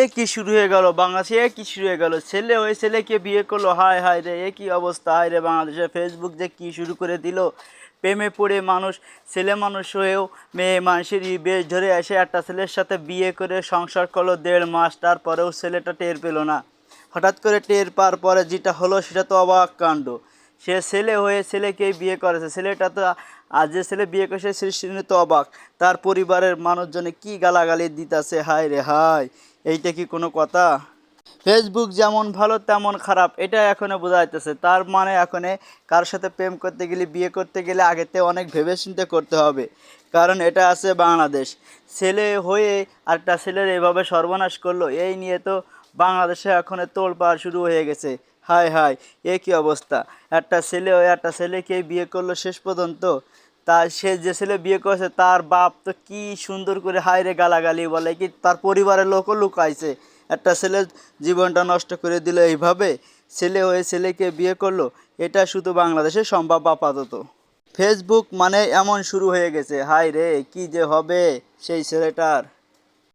এ কি শুরু হয়ে গেল বাংলাদেশে? এ কি শুরু হয়ে গেল? ছেলে ওই ছেলেকে বিয়ে করল? হায় হায় রে, এ কি অবস্থা? হায় রে বাংলাদেশে ফেসবুক যে কি শুরু করে দিল? প্রেমে পড়ে মানুষ, ছেলে মানুষ হয়েও মেয়ে মানুষের বেশ ধরে এসে একটা ছেলের সাথে বিয়ে করে সংসার করল দেড় মাস, তারপরেও ছেলেটা টের পেল না। হঠাৎ করে টের পাওয়ার পরে যেটা হলো সেটা তো অবাক কাণ্ড। সে ছেলে হয়ে ছেলেকেই বিয়ে করেছে। ছেলেটা তো আজ যে ছেলে বিয়ে করেছে সে তো অবাক। তার পরিবারের মানুষজনে কি গালাগালি দিতেছে? হায় রে, হায়। এইটা কি কোনো কথা? ফেসবুক যেমন ভালো, তেমন খারাপ, এটা এখনও বোঝা যাইতেছে। তার মানে এখন কার সাথে প্রেম করতে গেলে, বিয়ে করতে গেলে আগেতে অনেক ভেবে চিন্তে করতে হবে। কারণ এটা আছে বাংলাদেশ। ছেলে হয়ে আরেকটা ছেলের এভাবে সর্বনাশ করল, এই নিয়ে তো বাংলাদেশে এখন তোলপাড় শুরু হয়ে গেছে। হায় হায়, এ কি অবস্থা? একটা ছেলে হয়ে একটা ছেলেকে বিয়ে করল শেষ পর্যন্ত। তার সে যে ছেলে বিয়ে করেছে, তার বাপ তো কি সুন্দর করে হায় রে গালাগালি বলে কি তার পরিবারের লোকও লুকাইছে। একটা ছেলে জীবনটা নষ্ট করে দিল এইভাবে, ছেলে হয়ে ছেলেকে বিয়ে করল, এটা শুধু বাংলাদেশে সম্ভব আপাতত। ফেসবুক মানে এমন শুরু হয়ে গেছে হায় রে কী যে হবে সেই ছেলেটার।